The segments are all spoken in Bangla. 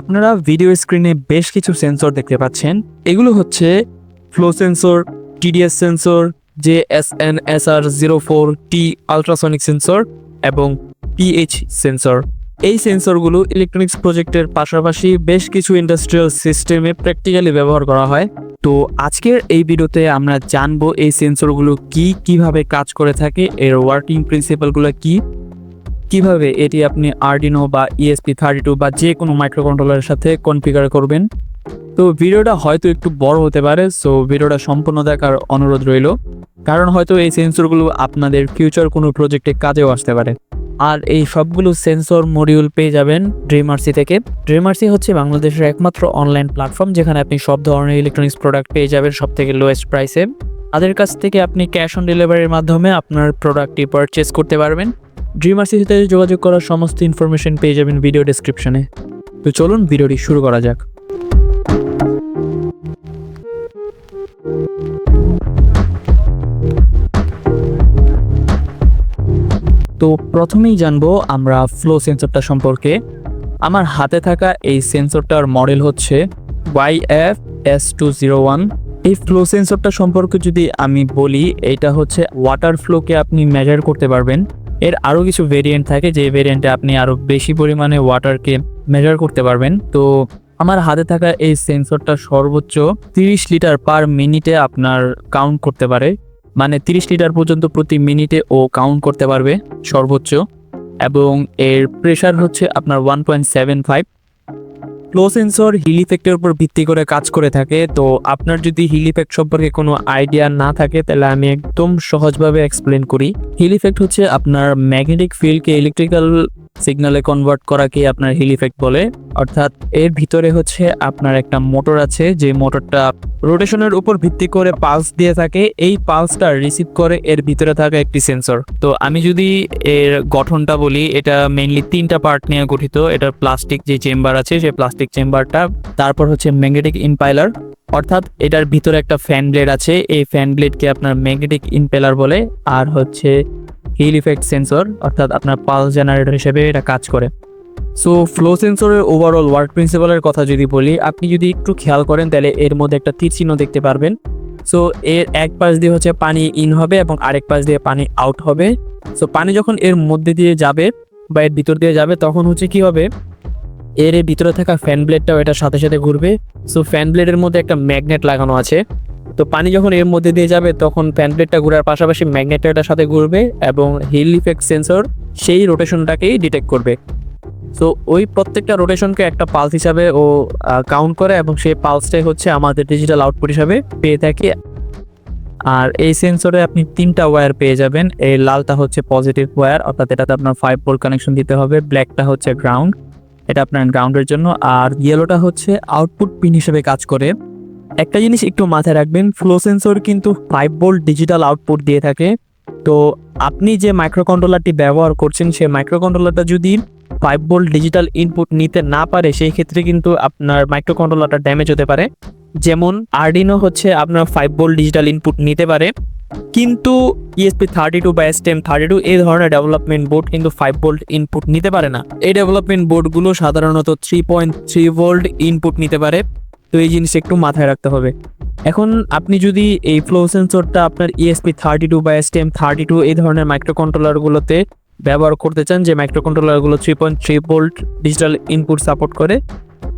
আপনারা ভিডিও স্ক্রিনে বেশ কিছু সেন্সর দেখতে পাচ্ছেন। এগুলো হচ্ছে flow sensor TDS sensor J S N S R zero four T ultrasonic sensor এবং পিএইচ সেন্সর এই সেন্সরগুলো ইলেকট্রনিক্স প্রজেক্টের পাশাপাশি বেশ কিছু ইন্ডাস্ট্রিয়াল সিস্টেমে প্র্যাকটিক্যালি ব্যবহার করা হয়। তো আজকের এই ভিডিওতে আমরা জানব এই সেন্সরগুলো কি, কীভাবে কাজ করে থাকে, এর ওয়ার্কিং প্রিন্সিপালগুলো কি কীভাবে এটি আপনি আরডিনো বা ইএসপি থার্টি টু বা যে কোনো মাইক্রো মাইক্রোকন্ট্রোলারের সাথে কনফিগার করবেন? তো ভিডিওটা হয়তো একটু বড় হতে পারে সো ভিডিওটা সম্পূর্ণ দেখার অনুরোধ রইল। কারণ হয়তো এই সেন্সরগুলো আপনাদের ফিউচার কোনো প্রজেক্টে কাজেও আসতে পারে। আর এই সবগুলো সেন্সর মডিউল পেয়ে যাবেন ড্রিমার্সি থেকে। ড্রিমার্সি হচ্ছে বাংলাদেশের একমাত্র অনলাইন প্ল্যাটফর্ম যেখানে আপনি সব ধরনের ইলেকট্রনিক্স প্রোডাক্ট পেয়ে যাবেন সব থেকে লোয়েস্ট প্রাইসে তাদের কাছ থেকে আপনি ক্যাশ অন ডেলিভারির মাধ্যমে আপনার প্রোডাক্টটি পারচেস করতে পারবেন। ড্রিমার্সির সাথে যোগাযোগ করার সমস্ত ইনফরমেশন পেয়ে যাবেন ভিডিও ডেসক্রিপশনে তো চলুন ভিডিওটি শুরু করা যাক। তো প্রথমেই জানব আমরা ফ্লো সেন্সরটা সম্পর্কে। আমার হাতে থাকা এই সেন্সরটার মডেল হচ্ছে Y F S two zero one এই ফ্লো সেন্সরটা সম্পর্কে যদি আমি বলি, এটা হচ্ছে ওয়াটার ফ্লোকে আপনি মেজার করতে পারবেন। এর আরও কিছু ভেরিয়েন্ট থাকে, যে ভেরিয়েন্টে আপনি আরও বেশি পরিমাণে ওয়াটারকে মেজার করতে পারবেন। তো আমার হাতে থাকা এই সেন্সরটা সর্বোচ্চ তিরিশ লিটার পার মিনিটে আপনার কাউন্ট করতে পারে। মানে তিরিশ লিটার পর্যন্ত প্রতি মিনিটে ও কাউন্ট করতে পারবে সর্বোচ্চ। এবং এর প্রেশার হচ্ছে আপনার one point seven five flow sensor Hall ইফেক্টের উপর ভিত্তি করে কাজ করে থাকে। তো আপনার যদি হিল ইফেক্ট সম্পর্কে কোনো আইডিয়া না থাকে, তাহলে আমি একদম সহজভাবে এক্সপ্লেন করি। হিল ইফেক্ট হচ্ছে আপনার ম্যাগনেটিক ফিল্ডকে ইলেকট্রিক্যাল সিগনালে কনভার্ট করাকে আপনার হিল ইফেক্ট বলে? অর্থাৎ এর ভিতরে হচ্ছে আপনার একটা মোটর আছে, যে মোটরটা রোটেশনের উপর ভিত্তি করে পালস দিয়ে থাকে, এই পালসটা রিসিভ করে এর ভিতরে থাকা একটি সেন্সর তো আমি যদি এর গঠনটা বলি, এটা মেইনলি তিনটা পার্ট নিয়ে গঠিত। এটার প্লাস্টিক যে চেম্বার আছে, সেই প্লাস্টিক চেম্বারটা তারপর হচ্ছে ম্যাগনেটিক ইনপাইলার অর্থাৎ এটার ভিতরে একটা ফ্যান ব্লেড আছে, এই ফ্যান ব্লেডকে আপনার ম্যাগনেটিক ইনপেলার বলে। আর হচ্ছে হিল ইফেক্ট সেন্সর, অর্থাৎ আপনার পালস জেনারেটর হিসেবে এটা কাজ করে। সো, ফ্লো সেন্সরের ওভারঅল ওয়ার্ক প্রিন্সিপালের কথা যদি বলি, আপনি যদি একটু খেয়াল করেন, তাহলে এর মধ্যে একটা তীর চিহ্ন দেখতে পারবেন। সো, এর এক পাশ দিয়ে হচ্ছে পানি ইন হবে এবং আরেক পাশ দিয়ে পানি আউট হবে। সো, পানি যখন এর মধ্যে দিয়ে যাবে বা এর ভিতর দিয়ে যাবে, তখন হচ্ছে কি হবে? এর ভিতরে থাকা ফ্যান ব্লেডটাও এটার সাথে সাথে ঘুরবে। সো ফ্যান ব্লেডের মধ্যে একটা ম্যাগনেট লাগানো আছে। তো পানি যখন এর মধ্যে দিয়ে যাবে, তখন ফ্যান ব্লেডটা ঘোরার পাশাপাশি ম্যাগনেটটার সাথে ঘুরবে এবং হিল ইফেক্ট সেন্সর সেই রোটেশনটাকেই ডিটেক্ট করবে। সো ওই প্রত্যেকটা রোটেশনকে একটা পালস হিসাবে ও কাউন্ট করে এবং সেই পালসটাই হচ্ছে আমাদের ডিজিটাল আউটপুট হিসাবে পেয়ে থাকে। আর এই সেন্সরে আপনি তিনটা ওয়্যার পেয়ে যাবেন। এই লালটা হচ্ছে পজিটিভ ওয়্যার, অর্থাৎ এটাতে আপনার ফাইভ ভোল্ট কানেকশন দিতে হবে। ব্ল্যাকটা হচ্ছে গ্রাউন্ড এটা আপনার গ্রাউন্ডের জন্য। আর ইয়েলোটা হচ্ছে আউটপুট পিন হিসেবে কাজ করে। একটা জিনিস একটু মাথায় রাখবেন ফ্লো সেন্সর কিন্তু ফাইভ ভোল্ট ডিজিটাল আউটপুট দিয়ে থাকে। তো আপনি যে মাইক্রোকন্ট্রোলারটি ব্যবহার করছেন, সেই মাইক্রোকন্ট্রোলারটা যদি ফাইভ ভোল্ট ডিজিটাল ইনপুট নিতে না পারে, সেই ক্ষেত্রে কিন্তু আপনার মাইক্রোকন্ট্রোলারটা ড্যামেজ হতে পারে। যেমন আরডিনো হচ্ছে আপনার ফাইভ ভোল্ট ডিজিটাল ইনপুট নিতে পারে। কিন্তু ইএসপি থার্টি টু বা এসটিএম থার্টি টু এই ধরনের ডেভেলপমেন্ট বোর্ড কিন্তু ফাইভ ভোল্ট ইনপুট নিতে পারে না। এই ডেভেলপমেন্ট বোর্ডগুলো সাধারণত three point three volt input নিতে পারে। তো এই জিনিস একটু মাথায় রাখতে হবে। এখন আপনি যদি এই ফ্লো সেন্সরটা আপনার ইএসপি থার্টি টু বা এসটিএম থার্টি টু এই ধরনের মাইক্রোকন্ট্রোলারগুলোতে ব্যবহার করতে চান, যে মাইক্রোকন্ট্রোলারগুলো three point three volt digital input support করে,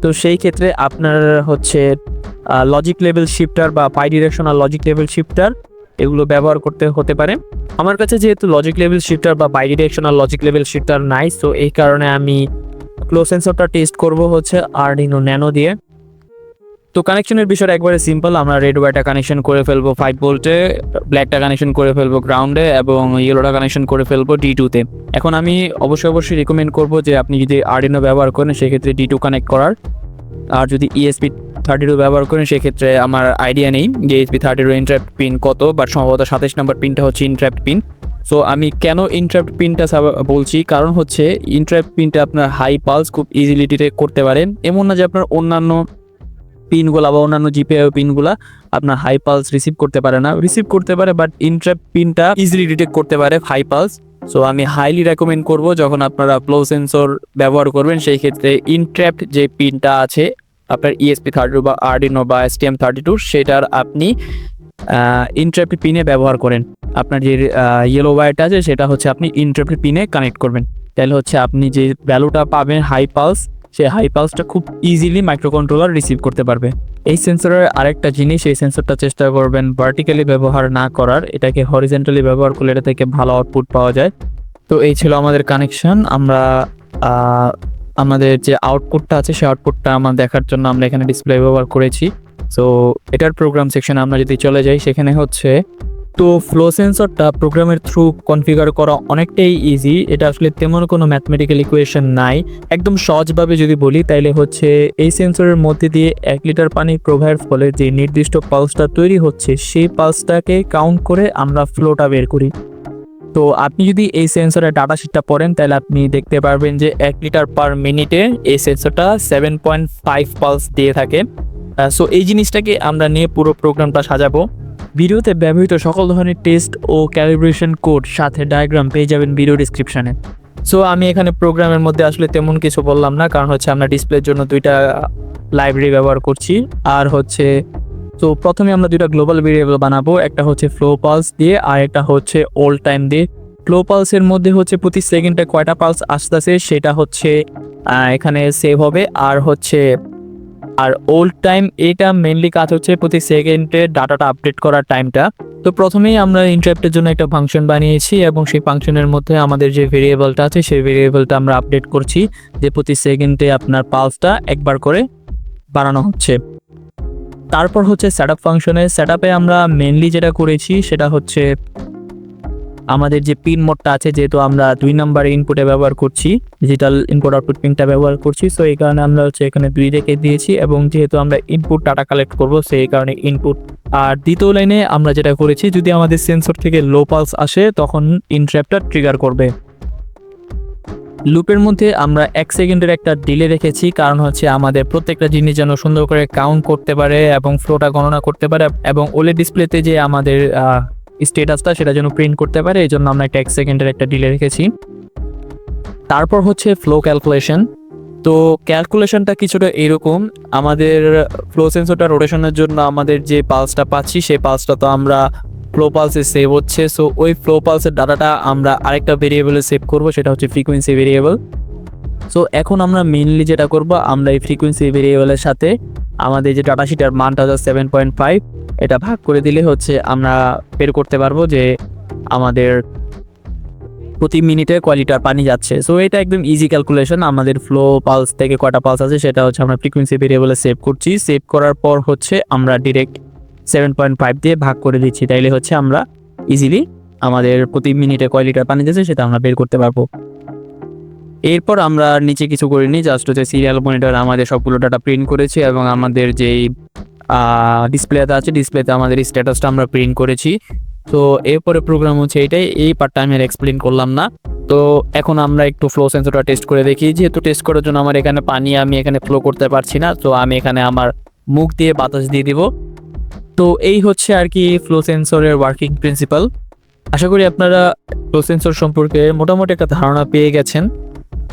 তো সেই ক্ষেত্রে আপনার হচ্ছে লজিক লেভেল শিফটার বা bidirectional logic level shifter এগুলো ব্যবহার করতে হতে পারে। আমার কাছে যেহেতু লজিক লেভেল শিফটার বা bidirectional logic level shifter নাই সো এই কারণে আমি ক্লো সেন্সরটা টেস্ট করব হচ্ছে আরডিনো ন্যানো দিয়ে। তো কানেকশনের বিষয়টা একবারে সিম্পল আমরা রেড ওয়াইটা কানেকশন করে ফেলব ফাইভ ভোল্টে ব্ল্যাকটা কানেকশন করে ফেলব গ্রাউন্ডে এবং ইয়েলোটা কানেকশন করে ফেলব ডি টুতে এখন আমি অবশ্যই অবশ্যই রিকমেন্ড করব যে আপনি যদি আরডিনো ব্যবহার করেন, সেক্ষেত্রে ডি টু কানেক্ট করার। আর যদি ইএসপি থার্টি টু ব্যবহার করেন, সেক্ষেত্রে আমার আইডিয়া নেই যে ESP thirty two interrupt pin কত বাট সম্ভবত সাতাশ নম্বর পিনটা হচ্ছে ইন্ট্রাপ্ট পিন সো আমি কেন ইন্ট্রাপ্ট পিনটা বলছি? কারণ হচ্ছে ইন্ট্রাপ্ট পিনটা আপনার হাই পালস খুব ইজিলিটিতে করতে পারেন এমন না যে আপনার অন্যান্য পিনগুলা বা অন্যান্য জিপিআই পিনগুলা আপনার হাই পালস রিসিভ করতে পারে না। রিসিভ করতে পারে বাট ইন্ট্রাপ পিনটা ইজিলি ডিটেক্ট করতে পারে হাই পালস সো আমি হাইলি রেকমেন্ড করব যখন আপনারা ফ্লো সেন্সর ব্যবহার করবেন, সেই ক্ষেত্রে ইনট্র্যাপ্ট যে পিনটা আছে, আপনার E ইএসপি থার্টি টু বা আরডিনো বা এসটিএম থার্টি টু সেটার আপনি ইনট্র্যাপ্ট পিনে ব্যবহার করেন। আপনার যে ইয়েলো ওয়্যারটা আছে, সেটা হচ্ছে আপনি ইনট্র্যাপ্ট পিনে কানেক্ট করবেন। তাহলে হচ্ছে আপনি যে ভ্যালুটা পাবেন হাই পালস সেই হাই পালসটা খুব ইজিলি মাইক্রোকন্ট্রোলার রিসিভ করতে পারবে। এই সেন্সরের আরেকটা জিনিস, এই সেন্সরটা চেষ্টা করবেন ভার্টিক্যালি ব্যবহার না করার, এটাকে হরিজেন্টালি ব্যবহার করলে এটা থেকে ভালো আউটপুট পাওয়া যায়। তো এই ছিল আমাদের কানেকশন আমরা আমাদের যে আউটপুটটা আছে, সেই আউটপুটটা আমার দেখার জন্য আমরা এখানে ডিসপ্লে ব্যবহার করেছি। সো এটার প্রোগ্রাম সেকশনে আমরা যদি চলে যাই, সেখানে হচ্ছে তো ফ্লো সেন্সরটা প্রোগ্রামের থ্রু কনফিগার করা অনেকটাই ইজি এটা আসলে তেমন কোনো ম্যাথমেটিক্যাল ইকুয়েশন নাই। একদম সহজভাবে যদি বলি, তাইলে হচ্ছে এই সেন্সরের মধ্যে দিয়ে এক লিটার পানি প্রবাহের ফলে যে নির্দিষ্ট পালসটা তৈরি হচ্ছে, সেই পালসটাকে কাউন্ট করে আমরা ফ্লোটা বের করি। তো আপনি যদি এই সেন্সরের ডাটা শিটটা পড়েন তাহলে আপনি দেখতে পারবেন যে এক লিটার পার মিনিটে এই সেন্সরটা সেভেন পয়েন্ট ফাইভ পালস দিয়ে থাকে। সো এই জিনিসটাকে আমরা নিয়ে পুরো প্রোগ্রামটা সাজাবো। ভিডিওতে ব্যবহৃত সকল ধরনের টেস্ট ও ক্যালিব্রেশন কোড সাথে ডায়াগ্রাম পেয়ে যাবেন ভিডিও ডিসক্রিপশানে সো আমি এখানে প্রোগ্রামের মধ্যে আসলে তেমন কিছু বললাম না, কারণ হচ্ছে আমরা ডিসপ্লের জন্য দুইটা লাইব্রেরি ব্যবহার করছি। আর হচ্ছে, তো প্রথমে আমরা দুইটা গ্লোবাল ভেরিয়েবল বানাবো, একটা হচ্ছে ফ্লো পালস দিয়ে, আর একটা হচ্ছে ওল্ড টাইম দিয়ে। ফ্লো পালসের মধ্যে হচ্ছে প্রতি সেকেন্ডে কয়টা পালস আসতেছে, সেটা হচ্ছে এখানে সেভ হবে। আর হচ্ছে আর ওল্ড টাইম এটা মেনলি কাজ হচ্ছে প্রতি সেকেন্ডে ডাটাটা আপডেট করার টাইমটা তো প্রথমেই আমরা ইন্টারাপ্টের জন্য একটা ফাংশন বানিয়েছি এবং সেই ফাংশনের মধ্যে আমাদের যে ভেরিয়েবলটা আছে, সেই ভেরিয়েবলটা আমরা আপডেট করছি যে প্রতি সেকেন্ডে আপনার পালসটা একবার করে বাড়ানো হচ্ছে। তারপর হচ্ছে সেট আপ ফাংশনে সেট আপে আমরা মেনলি যেটা করেছি সেটা হচ্ছে আমাদের যে পিন মোডটা আছে, যেহেতু আমরা দুই নাম্বার ইনপুটে ব্যবহার করছি ডিজিটাল ইনপুট আউটপুট পিনটা ব্যবহার করছি সো এই কারণে আমরা হচ্ছে এখানে দুই রেখে দিয়েছি এবং যেহেতু আমরা ইনপুট ডাটা কালেক্ট করব সেই কারণে ইনপুট আর দ্বিতীয় লাইনে আমরা যেটা করেছি, যদি আমাদের সেন্সর থেকে লো পালস আসে, তখন ইনট্র্যাপটা ট্রিগার করবে। লুপের মধ্যে আমরা এক সেকেন্ডের একটা ডিলে রেখেছি, কারণ হচ্ছে আমাদের প্রত্যেকটা জিনিস যেন সুন্দর করে কাউন্ট করতে পারে এবং ফ্লোটা গণনা করতে পারে, এবং ওলে ডিসপ্লেতে যে আমাদের স্টেটাসটা সেটা যেন প্রিন্ট করতে পারে, এই জন্য আমরা একটা এক সেকেন্ডের একটা ডিলে রেখেছি। তারপর হচ্ছে ফ্লো ক্যালকুলেশন তো ক্যালকুলেশনটা কিছুটা এরকম, আমাদের ফ্লো সেন্সরটা রোটেশনের জন্য আমাদের যে পালসটা পাচ্ছি, সেই পালসটা তো আমরা ফ্লো পালসে সেভ হচ্ছে। সো ওই ফ্লো পালসের ডাটাটা আমরা আরেকটা ভেরিয়েবলে সেভ করব, সেটা হচ্ছে ফ্রিকোয়েন্সি ভেরিয়েবল সো এখন আমরা মেনলি যেটা করব, আমরা এই ফ্রিকোয়েন্সি ভেরিয়েবলের সাথে আমাদের যে ডাটা শিটার মানটা হচ্ছে সেভেন পয়েন্ট ফাইভ এটা ভাগ করে দিলে হচ্ছে আমরা বের করতে পারব যে আমাদের প্রতি মিনিটে কয় লিটার পানি যাচ্ছে। সো এটা একদম ইজি ক্যালকুলেশন আমাদের ফ্লো পালস থেকে কয়টা পালস আছে সেটা হচ্ছে আমরা ফ্রিকোয়েন্সি ভেরিয়েবলে সেভ করছি। সেভ করার পর হচ্ছে আমরা ডিরেক্ট সেভেন পয়েন্ট ফাইভ দিয়ে ভাগ করে দিচ্ছি। তাইলে হচ্ছে আমরা ইজিলি আমাদের প্রতি মিনিটে কয় লিটার পানি যাচ্ছে সেটা আমরা বের করতে পারব। এরপর আমরা নিচে কিছু করিনি জাস্ট হচ্ছে সিরিয়াল মনিটর আমাদের সবগুলো ডাটা প্রিন্ট করেছি এবং আমাদের যেই ডিসপ্লেতে আছে। ডিসপ্লেতে আমাদের স্ট্যাটাসটা আমরা প্রিন্ট করেছি। তো এরপরে প্রোগ্রাম হচ্ছে এটাই। এই পার্টটা আমি আর এক্সপ্লেন করলাম না। তো এখন আমরা একটু ফ্লো সেন্সরটা টেস্ট করে দেখি। যেহেতু টেস্ট করার জন্য আমার এখানে পানি আমি এখানে ফ্লো করতে পারছি না, তো আমি এখানে আমার মুখ দিয়ে বাতাস দিয়ে দিব। তো এই হচ্ছে আর কি ফ্লো সেন্সরের ওয়ার্কিং প্রিন্সিপাল আশা করি আপনারা ফ্লো সেন্সর সম্পর্কে মোটামুটি একটা ধারণা পেয়ে গেছেন।